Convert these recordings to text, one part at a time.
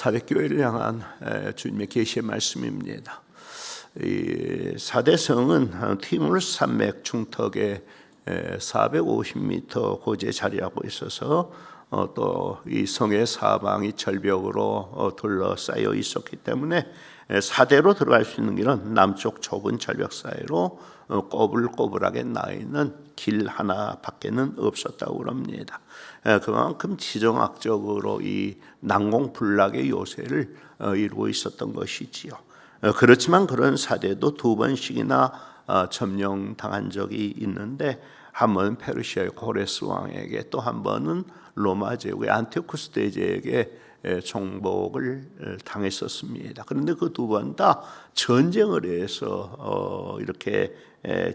사대교회를 향한 주님의 계시의 말씀입니다. 이 사대성은 티물 산맥 중턱에 450m 고지에 자리하고 있어서 어, 또이 성의 사방이 절벽으로 어, 둘러싸여 있었기 때문에 사대로 들어갈 수 있는 길은 남쪽 좁은 절벽 사이로 어, 꼬불꼬불하게 나 있는 길 하나밖에는 없었다고 합니다. 그만큼 지정학적으로 이 난공불락의 요새를 이루고 있었던 것이지요. 그렇지만 그런 사대도 두 번씩이나 점령당한 적이 있는데 한 번은 페르시아의 고레스 왕에게 또 한 번은 로마 제국의 안티오쿠스 대제에게 정복을 당했었습니다. 그런데 그 두 번 다 전쟁을 해서 어, 이렇게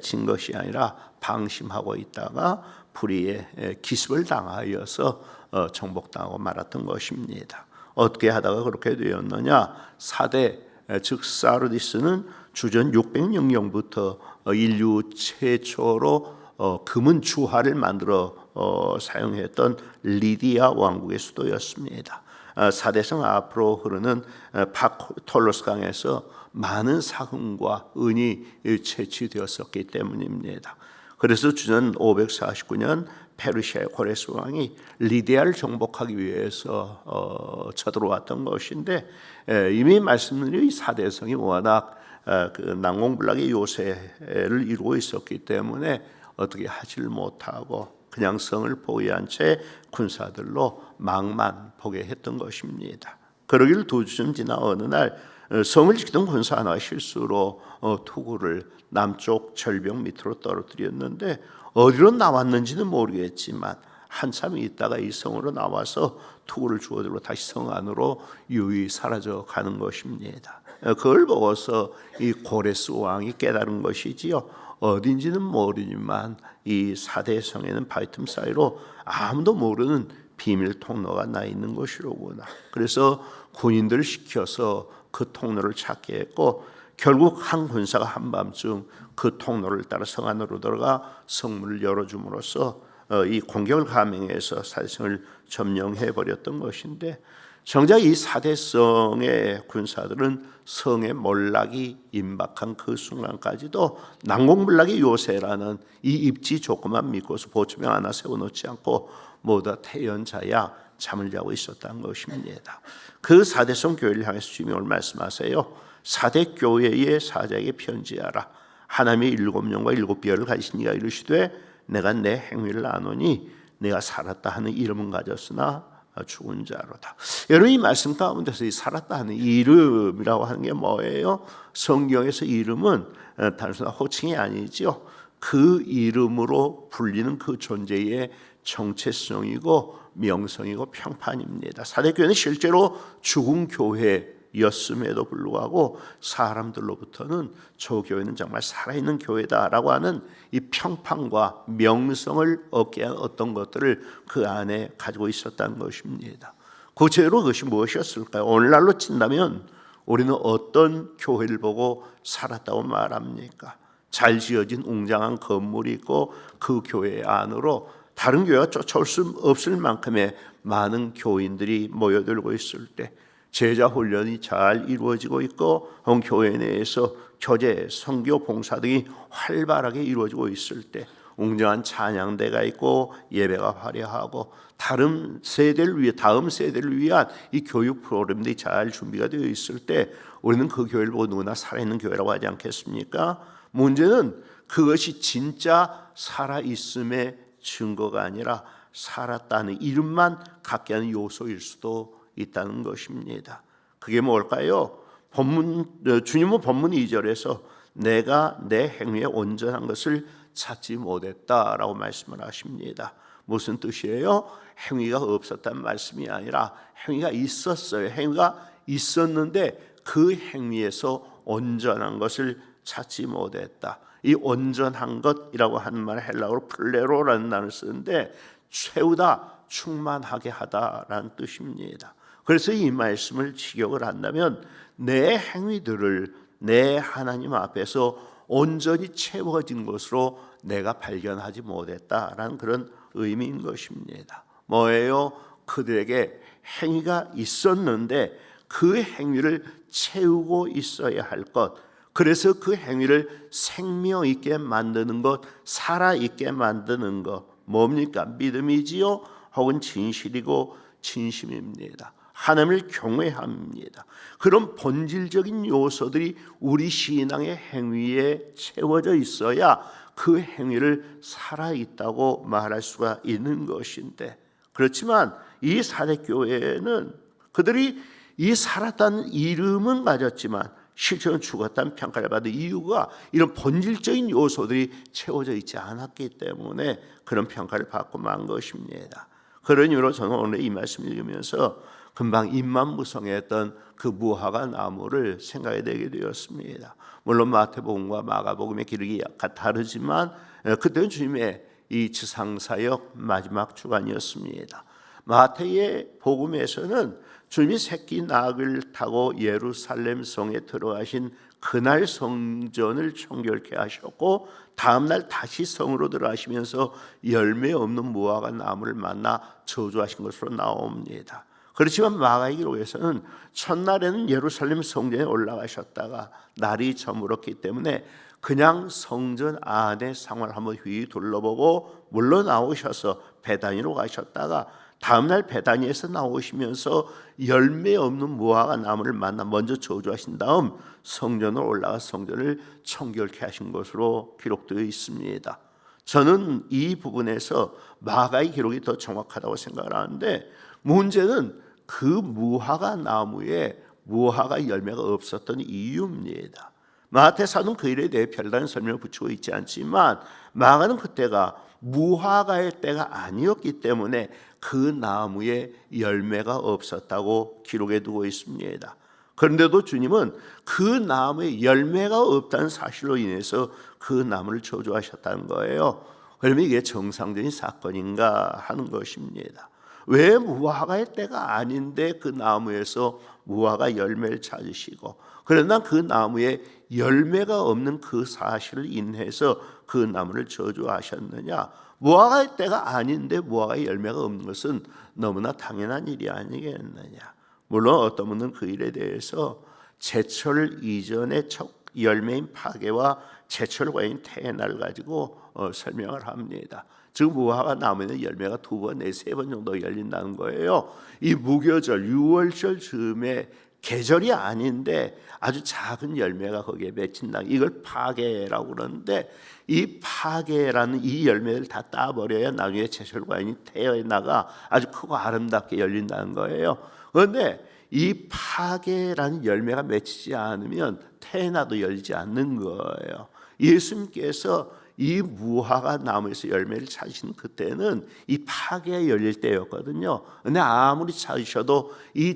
진 것이 아니라 방심하고 있다가 불의에 기습을 당하여서 어, 정복당하고 말았던 것입니다. 어떻게 하다가 그렇게 되었느냐? 사대 즉 사르디스는 주전 600년경부터 인류 최초로 어, 금은 주화를 만들어 어, 사용했던 리디아 왕국의 수도였습니다. 어, 사대성 앞으로 흐르는 어, 파톨로스 강에서 많은 사금과 은이 채취되었었기 때문입니다. 그래서 주전 549년 페르시아의 고레스 왕이 리디아를 정복하기 위해서 어, 쳐들어왔던 것인데 에, 이미 말씀드린 이 사대성이 워낙 어, 그 난공불락의 요새를 이루고 있었기 때문에 어떻게 하질 못하고 그냥 성을 포위한 채 군사들로 막만 보게 했던 것입니다. 그러길 두 주쯤 지나 어느 날 어, 성을 지키던 군사 하나 실수로 어, 투구를 남쪽 절벽 밑으로 떨어뜨렸는데 어디로 나왔는지는 모르겠지만 한참 있다가 이 성으로 나와서 투구를 주워들고 다시 성 안으로 유유히 사라져 가는 것입니다. 어, 그걸 보고서 이 고레스 왕이 깨달은 것이지요. 어딘지는 모르지만 이 사대성에는 바이틈 사이로 아무도 모르는 비밀 통로가 나 있는 것이로구나. 그래서 군인들을 시켜서 그 통로를 찾게 했고 결국 한 군사가 한밤중 그 통로를 따라 성 안으로 들어가 성문을 열어줌으로써 어, 이 공격을 감행해서 사대성을 점령해 버렸던 것인데 정작 이 사대성의 군사들은 성의 몰락이 임박한 그 순간까지도 난공불락의 요새라는 이 입지 조금만 믿고서 보초명 하나 세워놓지 않고 모두 태연자야 잠을 자고 있었다는 것입니다. 그 사대성 교회를 향해서 주님이 오늘 말씀하세요. 사대 교회의 사자에게 편지하라. 하나님의 일곱 영과 일곱 비열을 가지신 이가 이르시되 내가 내 행위를 아노니 내가 살았다 하는 이름은 가졌으나 죽은 자로다. 여러분 이 말씀 가운데서 이 살았다 하는 이름이라고 하는 게 뭐예요? 성경에서 이름은 어, 단순한 호칭이 아니지요. 그 이름으로 불리는 그 존재의 정체성이고 명성이고 평판입니다. 사대교회는 실제로 죽은 교회 였음에도 불구하고 사람들로부터는 저 교회는 정말 살아있는 교회다라고 하는 이 평판과 명성을 얻게 한 어떤 것들을 그 안에 가지고 있었다는 것입니다. 구체로 그것이 무엇이었을까요? 오늘날로 친다면 우리는 어떤 교회를 보고 살았다고 말합니까? 잘 지어진 웅장한 건물이 있고 그 교회 안으로 다른 교회가 쫓아올 수 없을 만큼의 많은 교인들이 모여들고 있을 때 제자 훈련이 잘 이루어지고 있고 교회 내에서 교제, 성교, 봉사 등이 활발하게 이루어지고 있을 때 웅장한 찬양대가 있고 예배가 화려하고 다른 세대를 위해 다음 세대를 위한 이 교육 프로그램들이 잘 준비가 되어 있을 때 우리는 그 교회를 보고 누구나 살아있는 교회라고 하지 않겠습니까? 문제는 그것이 진짜 살아 있음의 증거가 아니라 살았다는 이름만 갖게 하는 요소일 수도 있다는 것입니다. 그게 뭘까요? 본문 어, 주님은 본문 2절에서 내가 내 행위에 온전한 것을 찾지 못했다라고 말씀을 하십니다. 무슨 뜻이에요? 행위가 없었다는 말씀이 아니라 행위가 있었어요. 행위가 있었는데 그 행위에서 온전한 것을 찾지 못했다. 이 온전한 것이라고 하는 말 헬라어로 플레로라는 단어를 쓰는데 채우다, 충만하게 하다라는 뜻입니다. 그래서 이 말씀을 직역을 한다면 내 행위들을 내 하나님 앞에서 온전히 채워진 것으로 내가 발견하지 못했다라는 그런 의미인 것입니다. 뭐예요? 그들에게 행위가 있었는데 그 행위를 채우고 있어야 할 것. 그래서 그 행위를 생명 있게 만드는 것, 살아 있게 만드는 것 뭡니까? 믿음이지요. 혹은 진실이고 진심입니다. 하나님을 경외합니다. 그런 본질적인 요소들이 우리 신앙의 행위에 채워져 있어야 그 행위를 살아 있다고 말할 수가 있는 것인데 그렇지만 이 사대 교회는 그들이 이 살았다는 이름은 가졌지만 실제로 죽었다는 평가를 받은 이유가 이런 본질적인 요소들이 채워져 있지 않았기 때문에 그런 평가를 받고 만 것입니다. 그런 이유로 저는 오늘 이 말씀을 읽으면서 금방 입만무성했던 그 무화과 나무를 생각이 되게 되었습니다. 물론 마태복음과 마가복음의 기록이 약간 다르지만 그때는 주님의 이 지상사역 마지막 주간이었습니다. 마태의 복음에서는 주님이 새끼 낙을 타고 예루살렘 성에 들어가신 그날 성전을 청결케 하셨고 다음 날 다시 성으로 들어가시면서 열매 없는 무화과 나무를 만나 저주하신 것으로 나옵니다. 그렇지만 마가의 기록에서는 첫날에는 예루살렘 성전에 올라가셨다가 날이 저물었기 때문에 그냥 성전 안에 상황을 한번 휘 둘러보고 물러나오셔서 베다니로 가셨다가 다음날 베다니에서 나오시면서 열매 없는 무화과 나무를 만나 먼저 저주하신 다음 성전으로 올라가 성전을 청결케 하신 것으로 기록되어 있습니다. 저는 이 부분에서 마가의 기록이 더 정확하다고 생각을 하는데 문제는 그 무화과 나무에 무화과 열매가 없었던 이유입니다. 마태사는 그 일에 대해 별다른 설명을 붙이고 있지 않지만 마가는 그때가 무화과의 때가 아니었기 때문에 그 나무에 열매가 없었다고 기록해 두고 있습니다. 그런데도 주님은 그 나무에 열매가 없다는 사실로 인해서 그 나무를 저주하셨다는 거예요. 그러면 이게 정상적인 사건인가 하는 것입니다. 왜 무화과의 때가 아닌데 그 나무에서 무화과 열매를 찾으시고 그러나 그 나무에 열매가 없는 그 사실을 인해서 그 나무를 저주하셨느냐? 무화과의 때가 아닌데 무화과의 열매가 없는 것은 너무나 당연한 일이 아니겠느냐? 물론 어떤 분은 그 일에 대해서 제철 이전의 첫 열매인 파괴와 제철 과인 태나를 가지고 어, 설명을 합니다. 즉 무화과 나무에는 열매가 두 번, 네, 세 번 정도 열린다는 거예요. 이 무교절, 6월절 즈음에 계절이 아닌데 아주 작은 열매가 거기에 맺힌다. 이걸 파괴라고 그러는데 이 파괴라는 이 열매를 다 따버려야 나중에 제철과인이 태어나가 아주 크고 아름답게 열린다는 거예요. 그런데 이 파괴라는 열매가 맺히지 않으면 태어나도 열지 않는 거예요. 예수님께서 이 무화과 나무에서 열매를 찾으신 그때는 이 파괴가 열릴 때였거든요. 근데 아무리 찾으셔도 이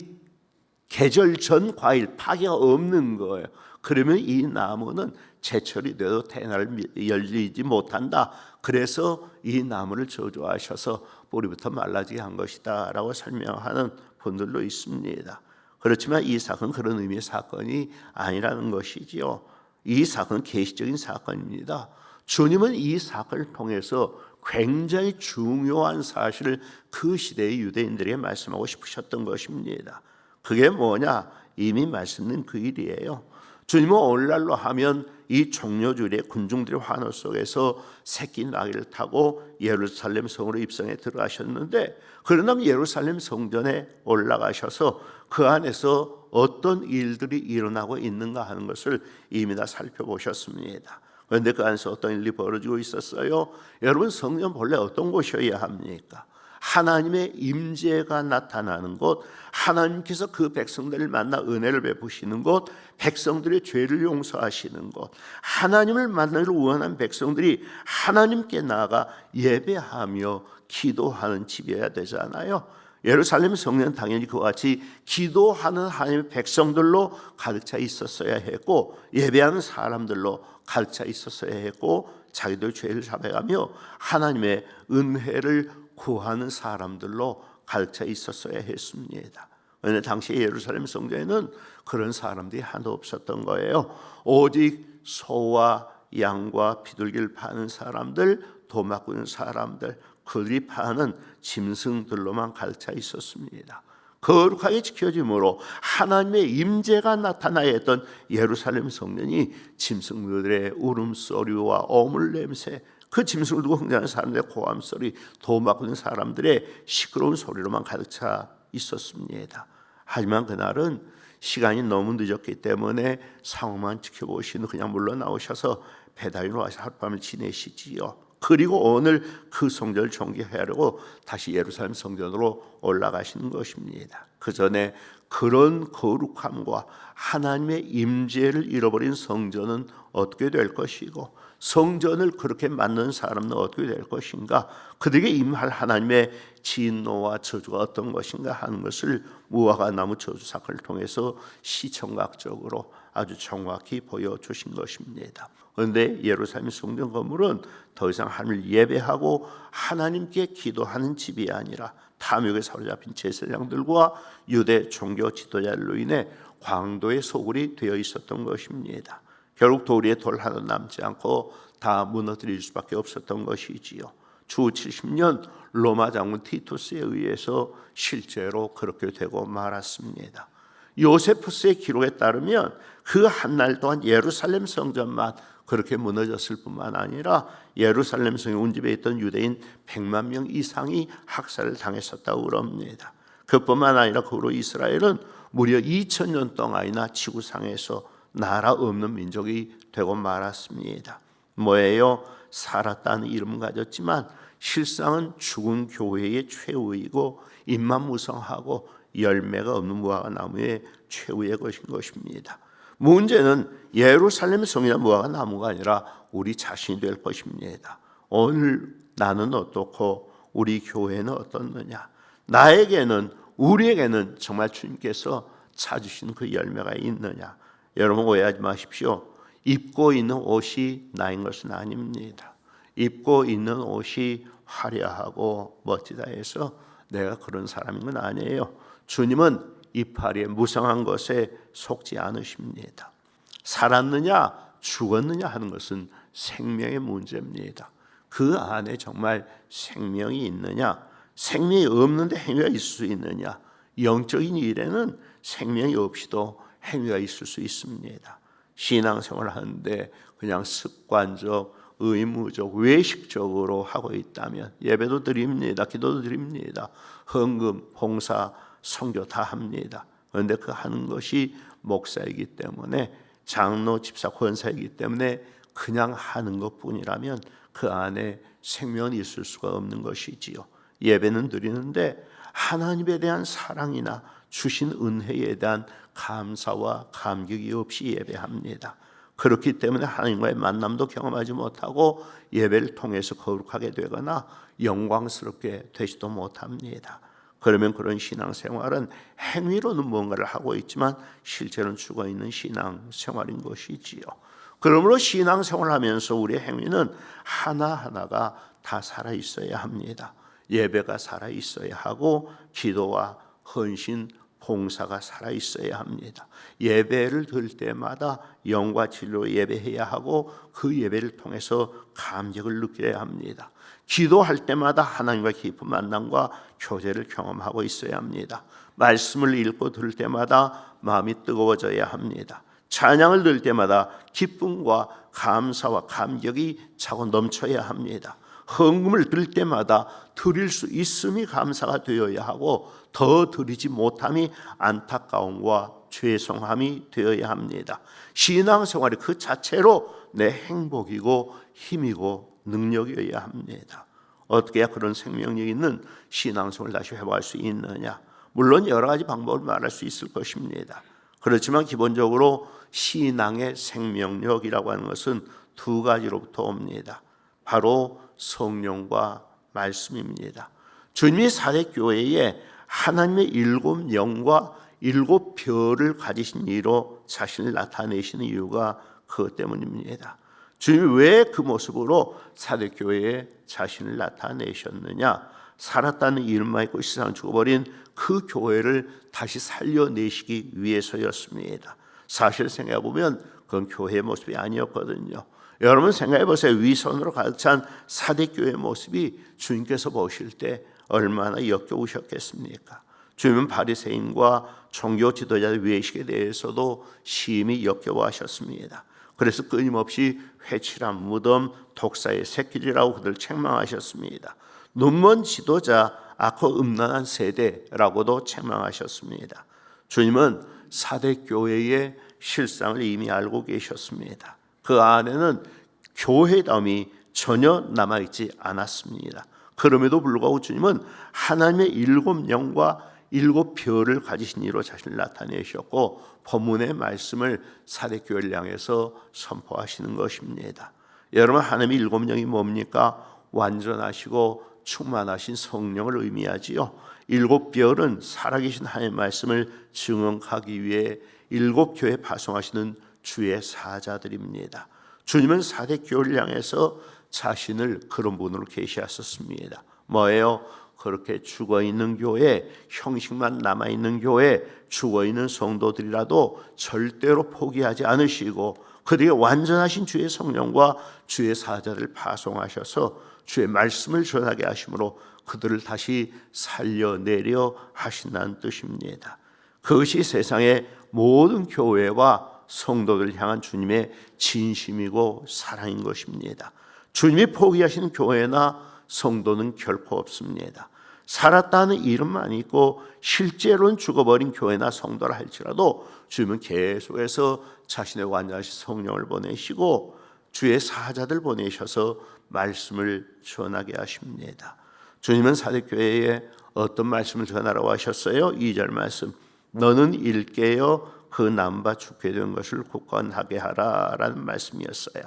계절 전 과일 파괴가 없는 거예요. 그러면 이 나무는 제철이 돼도 태날 열리지 못한다. 그래서 이 나무를 저주하셔서 뿌리부터 말라지게 한 것이다라고 설명하는 분들도 있습니다. 그렇지만 이 사건은 그런 의미의 사건이 아니라는 것이지요. 이 사건은 계시적인 사건입니다. 주님은 이 사건을 통해서 굉장히 중요한 사실을 그 시대의 유대인들에게 말씀하고 싶으셨던 것입니다. 그게 뭐냐? 이미 말씀드린 그 일이에요. 주님은 오늘날로 하면 이 종료주일에 군중들의 환호 속에서 새끼 나귀를 타고 예루살렘 성으로 입성해 들어가셨는데 그러나 예루살렘 성전에 올라가셔서 그 안에서 어떤 일들이 일어나고 있는가 하는 것을 이미 다 살펴보셨습니다. 그런데 그 안에서 어떤 일이 벌어지고 있었어요? 여러분 성전 본래 어떤 곳이어야 합니까? 하나님의 임재가 나타나는 곳, 하나님께서 그 백성들을 만나 은혜를 베푸시는 곳, 백성들의 죄를 용서하시는 곳, 하나님을 만나기를 원하는 백성들이 하나님께 나아가 예배하며 기도하는 집이어야 되잖아요. 예루살렘 성전 당연히 그와 같이 기도하는 하나님의 백성들로 가득 차 있었어야 했고 예배하는 사람들로 가득 차 있었어야 했고 자기들 죄를 잡아가며 하나님의 은혜를 구하는 사람들로 가득 차 있었어야 했습니다. 왜냐 당시 예루살렘 성전에는 그런 사람들이 하나도 없었던 거예요. 오직 소와 양과 비둘기를 파는 사람들, 있는 사람들, 그들이 파는 짐승들로만 차 있었습니다. 거룩하게 지켜짐으로 하나님의 임재가 나타나야 했던 예루살렘 성전이 짐승들의 울음소리와 어물 냄새 그 짐승을 두고 흥분하는 사람들의 고함 소리, 도망고 있는 사람들의 시끄러운 소리로만 가득 차 있었습니다. 하지만 그날은 시간이 너무 늦었기 때문에 상황만 지켜보시는 그냥 물러나오셔서 배달로 와서 하룻밤을 지내시지요. 그리고 오늘 그 성전을 정기하려고 다시 예루살렘 성전으로 올라가시는 것입니다. 그 전에 그런 거룩함과 하나님의 임재를 잃어버린 성전은 어떻게 될 것이고 성전을 그렇게 만든 사람은 어떻게 될 것인가? 그들에게 임할 하나님의 진노와 저주가 어떤 것인가 하는 것을 무화과 나무 저주 사건을 통해서 시청각적으로 아주 정확히 보여주신 것입니다. 그런데 예루살렘 성전 건물은 더 이상 하나님을 예배하고 하나님께 기도하는 집이 아니라 탐욕에 사로잡힌 제사장들과 유대 종교 지도자들로 인해 광도의 소굴이 되어 있었던 것입니다. 결국 도리에 돌 하나 남지 않고 다 무너뜨릴 수밖에 없었던 것이지요. 주 70년 로마 장군 티투스에 의해서 실제로 그렇게 되고 말았습니다. 요세푸스의 기록에 따르면 그 한 날 동안 예루살렘 성전만 그렇게 무너졌을 뿐만 아니라 예루살렘 성에 온 집에 있던 유대인 100만 명 이상이 학살을 당했었다고 그럽니다. 그뿐만 아니라 그 후로 이스라엘은 무려 2000년 동안이나 지구상에서 나라 없는 민족이 되고 말았습니다. 뭐예요? 살았다는 이름 가졌지만 실상은 죽은 교회의 최후이고 입만 무성하고 열매가 없는 무화과 나무의 최후의 것인 것입니다. 문제는 예루살렘 성이나 무화과 나무가 아니라 우리 자신이 될 것입니다. 오늘 나는 어떻고 우리 교회는 어떻느냐? 나에게는 우리에게는 정말 주님께서 찾으신 그 열매가 있느냐? 여러분 오해하지 마십시오. 입고 있는 옷이 나인 것은 아닙니다. 입고 있는 옷이 화려하고 멋지다 해서 내가 그런 사람인 건 아니에요. 주님은 이파리의 무성한 것에 속지 않으십니다. 살았느냐 죽었느냐 하는 것은 생명의 문제입니다. 그 안에 정말 생명이 있느냐 생명이 없는데 행위가 있을 수 있느냐 영적인 일에는 생명이 없이도 행위가 있을 수 있습니다. 신앙생활을 하는데 그냥 습관적, 의무적, 외식적으로 하고 있다면 예배도 드립니다. 기도도 드립니다. 헌금, 봉사, 성교 다 합니다. 그런데 그 하는 것이 목사이기 때문에 장로, 집사, 권사이기 때문에 그냥 하는 것뿐이라면 그 안에 생명이 있을 수가 없는 것이지요. 예배는 드리는데 하나님에 대한 사랑이나 주신 은혜에 대한 감사와 감격이 없이 예배합니다. 그렇기 때문에 하나님과의 만남도 경험하지 못하고 예배를 통해서 거룩하게 되거나 영광스럽게 되지도 못합니다. 그러면 그런 신앙생활은 행위로는 뭔가를 하고 있지만 실제로는 죽어 있는 신앙생활인 것이지요. 그러므로 신앙생활 하면서 우리의 행위는 하나하나가 다 살아 있어야 합니다. 예배가 살아 있어야 하고 기도와 헌신, 봉사가 살아 있어야 합니다. 예배를 들 때마다 영과 진로 예배해야 하고 그 예배를 통해서 감격을 느껴야 합니다. 기도할 때마다 하나님과 깊은 만남과 교제를 경험하고 있어야 합니다. 말씀을 읽고 들을 때마다 마음이 뜨거워져야 합니다. 찬양을 들 때마다 기쁨과 감사와 감격이 차고 넘쳐야 합니다. 헌금을 들 때마다 드릴 수 있음이 감사가 되어야 하고 더 드리지 못함이 안타까움과 죄송함이 되어야 합니다. 신앙생활이 그 자체로 내 행복이고 힘이고 능력이어야 합니다. 어떻게 그런 생명력 있는 신앙생활을 다시 회복할 수 있느냐? 물론 여러 가지 방법을 말할 수 있을 것입니다. 그렇지만 기본적으로 신앙의 생명력이라고 하는 것은 두 가지로부터 옵니다. 바로 성령과 말씀입니다. 주님이 사대 교회에 하나님의 일곱 영과 일곱 별을 가지신 이로 자신을 나타내시는 이유가 그것 때문입니다. 주님이 왜 그 모습으로 사대 교회에 자신을 나타내셨느냐? 살았다는 이름만 있고 세상 죽어버린 그 교회를 다시 살려내시기 위해서였습니다. 사실 생각해 보면 그건 교회의 모습이 아니었거든요. 여러분 생각해 보세요. 위선으로 가득 찬 사대교회 모습이 주님께서 보실 때 얼마나 역겨우셨겠습니까? 주님은 바리새인과 종교 지도자의 외식에 대해서도 심히 역겨워하셨습니다. 그래서 끊임없이 회칠한 무덤, 독사의 새끼리라고 그들 책망하셨습니다. 눈먼 지도자, 악호 음란한 세대라고도 책망하셨습니다. 주님은 사대 교회의 실상을 이미 알고 계셨습니다. 그 안에는 교회담이 전혀 남아 있지 않았습니다. 그럼에도 불구하고 주님은 하나님의 일곱 영과 일곱 별을 가지신 이로 자신을 나타내셨고 본문의 말씀을 사대교회를 향해서 선포하시는 것입니다. 여러분 하나님의 일곱 영이 뭡니까? 완전하시고 충만하신 성령을 의미하지요. 일곱 별은 살아계신 하나님의 말씀을 증언하기 위해 일곱 교회 파송하시는 주의 사자들입니다. 주님은 사대 교회를 향해서 자신을 그런 분으로 계시하셨습니다. 뭐예요? 그렇게 죽어 있는 교회, 형식만 남아 있는 교회, 죽어 있는 성도들이라도 절대로 포기하지 않으시고 그들에게 완전하신 주의 성령과 주의 사자를 파송하셔서 주의 말씀을 전하게 하심으로 그들을 다시 살려내려 하신다는 뜻입니다. 그것이 세상의 모든 교회와 성도들 향한 주님의 진심이고 사랑인 것입니다. 주님이 포기하시는 교회나 성도는 결코 없습니다. 살았다는 이름만 있고 실제로는 죽어버린 교회나 성도라 할지라도 주님은 계속해서 자신의 완전하신 성령을 보내시고 주의 사자들 보내셔서 말씀을 전하게 하십니다. 주님은 사대교회에 어떤 말씀을 전하라고 하셨어요? 2절 말씀. 너는 일깨어 그 남바 죽게 된 것을 굳건하게 하라라는 말씀이었어요.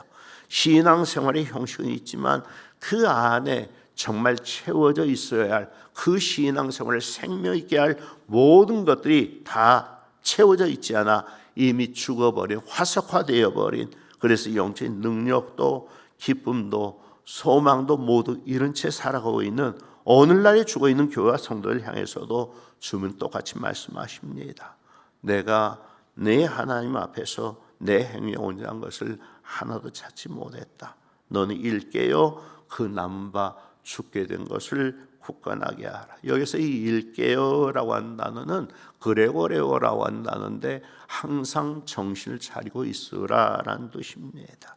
신앙생활의 형식은 있지만 그 안에 정말 채워져 있어야 할 그 신앙생활을 생명 있게 할 모든 것들이 다 채워져 있지 않아 이미 죽어버린 화석화되어 버린 그래서 영적인 능력도 기쁨도 소망도 모두 잃은 채 살아가고 있는 오늘날에 죽어 있는 교회와 성도를 향해서도 주문 똑같이 말씀하십니다. 내가 내 하나님 앞에서 내 행위에 온전한 것을 하나도 찾지 못했다. 너는 일깨어 그 남바 죽게 된 것을 굳건하게 하라. 여기서 이 일깨어라고 한 단어는 그레고레오라고 한 단어인데 항상 정신을 차리고 있으라라는 뜻입니다.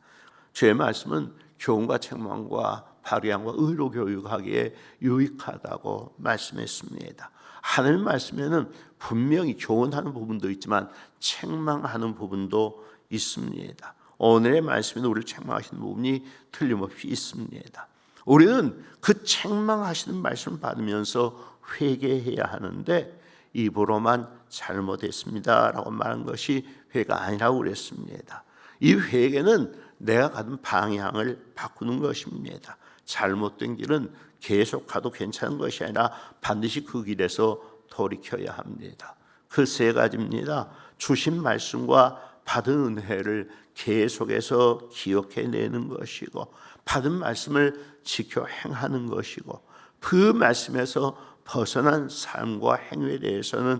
제 말씀은 교훈과 책망과 발휘함과 의로 교육하기에 유익하다고 말씀했습니다. 하늘 말씀에는 분명히 교훈하는 부분도 있지만 책망하는 부분도 있습니다. 오늘의 말씀에는 우리를 책망하시는 부분이 틀림없이 있습니다. 우리는 그 책망하시는 말씀을 받으면서 회개해야 하는데 입으로만 잘못했습니다라고 말한 것이 회가 아니라고 그랬습니다. 이 회개는 내가 가는 방향을 바꾸는 것입니다. 잘못된 길은 계속 가도 괜찮은 것이 아니라 반드시 그 길에서 돌이켜야 합니다. 그 세 가지입니다. 주신 말씀과 받은 은혜를 계속해서 기억해내는 것이고 받은 말씀을 지켜 행하는 것이고 그 말씀에서 벗어난 삶과 행위에 대해서는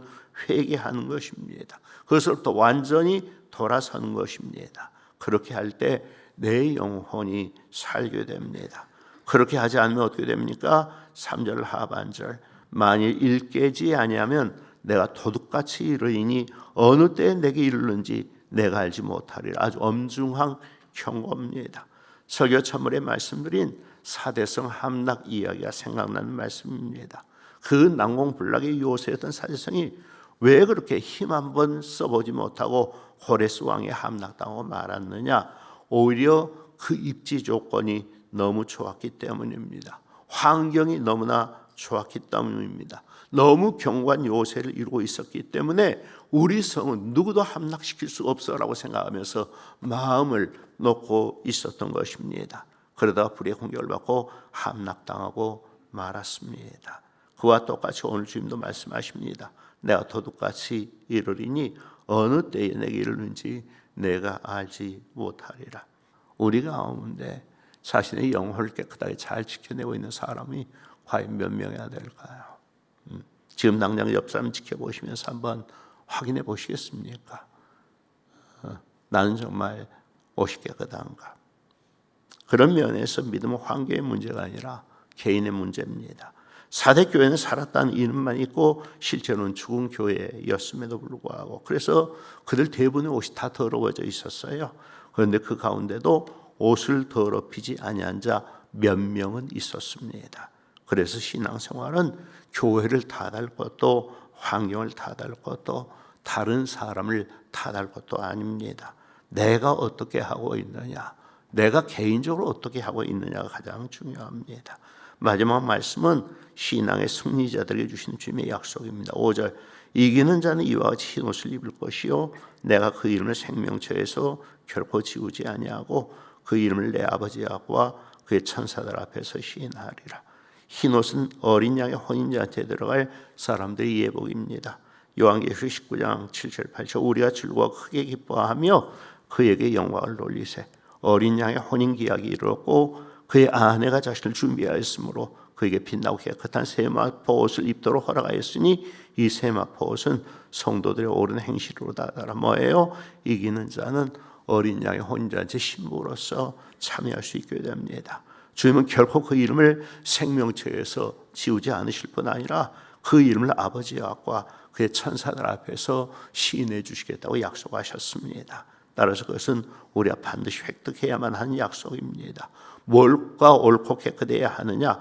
회개하는 것입니다. 그것을 또 완전히 돌아서는 것입니다. 그렇게 할 때 내 영혼이 살게 됩니다. 그렇게 하지 않으면 어떻게 됩니까? 3절 하반절 만일 일깨지 아니하면 내가 도둑같이 이르니 어느 때에 내게 이르는지 내가 알지 못하리라. 아주 엄중한 경고입니다. 설교 천물에 말씀드린 사대성 함락 이야기가 생각나는 말씀입니다. 그 난공불락의 요새였던 사대성이 왜 그렇게 힘 한번 써보지 못하고 호레스 왕에 함락당하고 말았느냐? 오히려 그 입지 조건이 너무 좋았기 때문입니다. 환경이 너무나 좋았기 때문입니다. 너무 경관 요새를 이루고 있었기 때문에 우리 성은 누구도 함락시킬 수 없어라고 생각하면서 마음을 놓고 있었던 것입니다. 그러다가 불의 공격을 받고 함락당하고 말았습니다. 그와 똑같이 오늘 주님도 말씀하십니다. 내가 도둑같이 이르리니 어느 때에 내게 이르는지 내가 알지 못하리라. 우리 가운데 자신의 영혼을 깨끗하게 잘 지켜내고 있는 사람이 과연 몇 명이나 될까요? 음, 지금 당장 옆 사람 지켜보시면서 한번 확인해 보시겠습니까? 어, 나는 정말 옷이 깨끗한가? 그런 면에서 믿음은 환경의 문제가 아니라 개인의 문제입니다. 사대 교회는 살았다는 이름만 있고 실제로는 죽은 교회였음에도 불구하고 그래서 그들 대부분의 옷이 다 더러워져 있었어요. 그런데 그 가운데도 옷을 더럽히지 아니한 자 몇 명은 있었습니다. 그래서 신앙생활은 교회를 탓할 것도 환경을 탓할 것도 다른 사람을 탓할 것도 아닙니다. 내가 어떻게 하고 있느냐, 내가 개인적으로 어떻게 하고 있느냐가 가장 중요합니다. 마지막 말씀은 신앙의 승리자들에게 주신 주님의 약속입니다. 5절 이기는 자는 이와 같이 흰 옷을 입을 것이요 내가 그 이름을 생명처에서 결코 지우지 아니하고 그 이름을 내 아버지 앞과 그의 천사들 앞에서 시인하리라. 흰 옷은 어린 양의 혼인잔치에 들어갈 사람들의 예복입니다. 요한계시록 19장 7절 8절 우리가 즐거워 크게 기뻐하며 그에게 영광을 돌리세 어린 양의 혼인 기약이 이르렀고 그의 아내가 자신을 준비하였으므로 그에게 빛나고 깨끗한 세마포 옷을 입도록 허락하였으니 이 세마포 옷은 성도들의 옳은 행실로 다다라 뭐예요? 이기는 자는 어린 양의 혼인잔치 신부로서 참여할 수 있게 됩니다. 주님은 결코 그 이름을 생명체에서 지우지 않으실 뿐 아니라 그 이름을 아버지 앞과 그의 천사들 앞에서 시인해 주시겠다고 약속하셨습니다. 따라서 그것은 우리가 반드시 획득해야만 하는 약속입니다. 뭘까 옳고 깨끗해야 하느냐?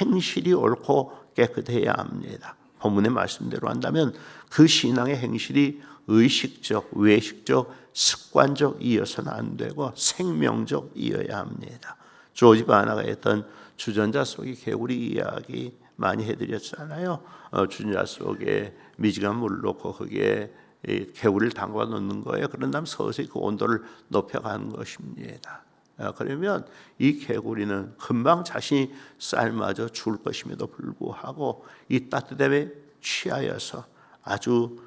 행실이 옳고 깨끗해야 합니다. 본문의 말씀대로 한다면 그 신앙의 행실이 의식적, 외식적, 습관적이어서는 안 되고 생명적이어야 합니다. 조지 바나가 했던 주전자 속의 개구리 이야기 많이 해드렸잖아요. 어, 주전자 속에 미지간 물을 넣고 거기에 이 개구리를 담가 놓는 거예요. 그런 다음 서서히 그 온도를 높여가는 것입니다. 어, 그러면 이 개구리는 금방 자신이 삶아져 죽을 것임에도 불구하고 이 따뜻함에 취하여서 아주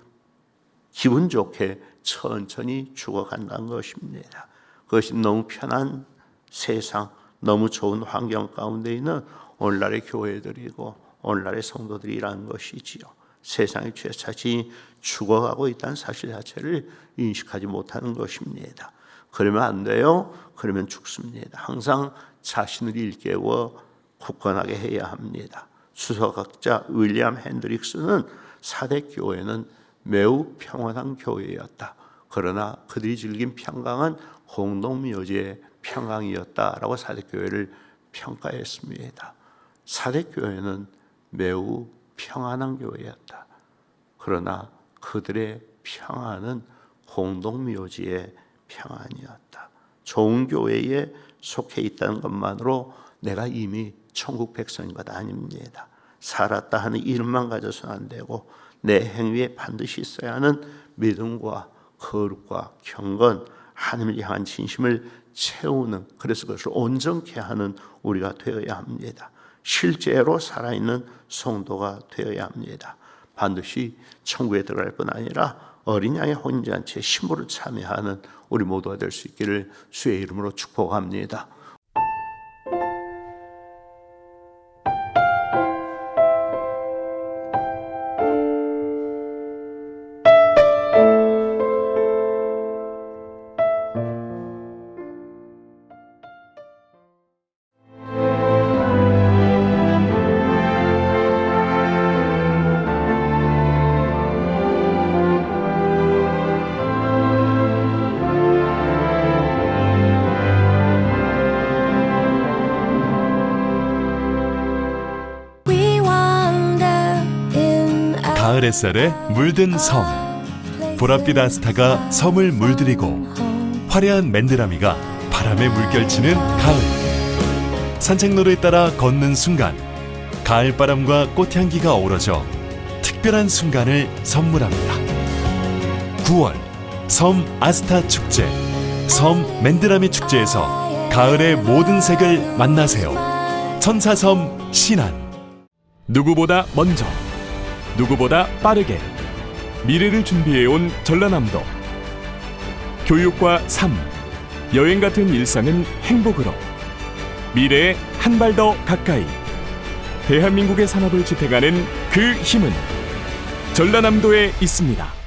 기분 좋게 천천히 죽어간다는 것입니다. 그것이 너무 편한 세상, 너무 좋은 환경 가운데 있는 오늘날의 교회들이고 오늘날의 성도들이라는 것이지요. 취해 자신이 죽어가고 있다는 사실 자체를 인식하지 못하는 것입니다. 그러면 안 돼요. 그러면 죽습니다. 항상 자신을 일깨워 굳건하게 해야 합니다. 수석학자 윌리엄 핸드릭스는 사대 교회는 매우 평온한 교회였다. 그러나 그들이 즐긴 평강은 공동묘지의 평강이었다라고 사대 교회를 평가했습니다. 사대 교회는 매우 평안한 교회였다. 그러나 그들의 평안은 공동묘지의 평안이었다. 좋은 교회에 속해 있다는 것만으로 내가 이미 천국 백성인 것 아닙니다. 살았다 하는 이름만 가져서는 안 되고 내 행위에 반드시 있어야 하는 믿음과 거룩과 경건, 하나님을 향한 진심을 채우는 그래서 그것을 온전케 하는 우리가 되어야 합니다. 실제로 살아있는 성도가 되어야 합니다. 반드시 천국에 들어갈 뿐 아니라 어린 양의 혼인잔치에 신부를 참여하는 우리 모두가 될 수 있기를 주의 이름으로 축복합니다. 햇살에 물든 섬. 보랏빛 아스타가 섬을 물들이고 화려한 맨드라미가 바람에 물결치는 가을. 산책로를 따라 걷는 순간 가을 바람과 꽃향기가 어우러져 특별한 순간을 선물합니다. 9월 섬 아스타 축제. 섬 맨드라미 축제에서 가을의 모든 색을 만나세요. 천사섬 신안. 누구보다 먼저, 누구보다 빠르게 미래를 준비해온 전라남도. 교육과 삶, 여행 같은 일상은 행복으로. 미래에 한 발 더 가까이. 대한민국의 산업을 지탱하는 그 힘은 전라남도에 있습니다.